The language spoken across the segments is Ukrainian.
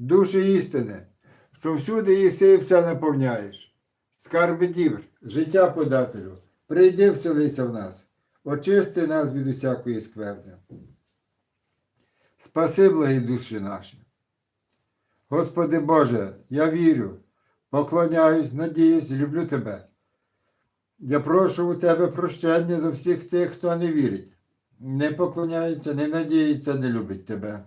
душі істини, що всюди єси і все наповняєш. Скарби дівр, життя подателю, прийди вселися в нас, очисти нас від усякої скверни. Спаси благі душі наші. Господи Боже, я вірю, поклоняюсь, надіюсь, люблю Тебе. Я прошу у Тебе прощення за всіх тих, хто не вірить, не поклоняється, не надіється, не любить Тебе.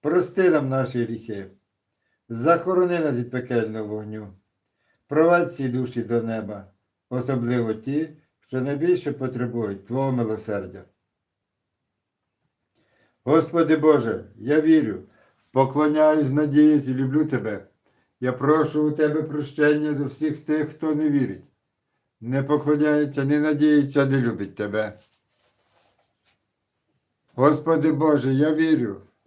прости нам наші гріхи, захорони нас від пекельного вогню, провадь всі душі до неба, особливо ті, що найбільше потребують Твого милосердя. Господи Боже, я вірю, поклоняюсь, надіюсь і люблю Тебе. Я прошу у Тебе прощення за всіх тих, хто не вірить, не поклоняється, не надіється, не любить Тебе. Господи Боже, я вірю,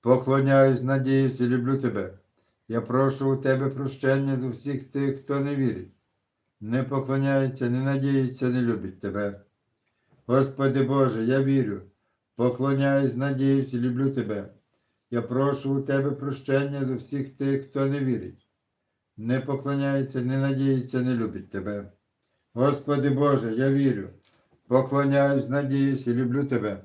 поклоняюсь, надіюсь і люблю Тебе. Я прошу у Тебе прощення за всіх тих, хто не вірить, не поклоняється, не надіється, не любить Тебе. Господи Боже, я вірю, поклоняюсь, надіюсь і люблю Тебе. Я прошу у Тебе прощення за всіх тих, хто не вірить, не поклоняється, не надіється, не любить Тебе. Господи Боже, я вірю, поклоняюсь, надіюсь і люблю Тебе.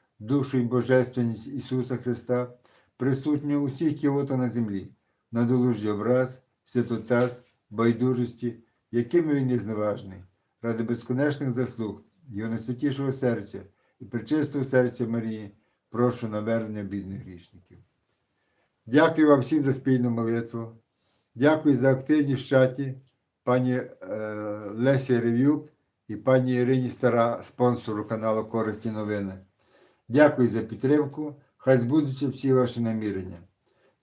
душу і божественність Ісуса Христа, присутню у всіх кіота на землі, на долужді образ, святотаст, байдужості, якими він є зневажний, ради безконечних заслуг, Його найсвятішого серця і причистого серця Марії, прошу навернення бідних грішників. Дякую вам всім за спільну молитву. Дякую за активність в чаті пані е, Лесі Рев'юк і пані Ірині Стара, спонсору каналу Корисні новини. Дякую за підтримку. Хай збудуться всі ваші намірення.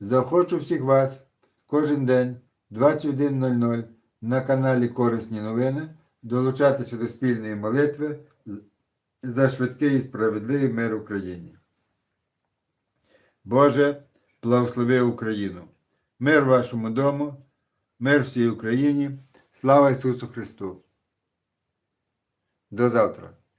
Заохочу всіх вас кожен день 21.00 на каналі Корисні новини долучатися до спільної молитви за швидкий і справедливий мир Україні. Боже, благослови Україну. Мир вашому дому, мир всій Україні. Слава Ісусу Христу. До завтра.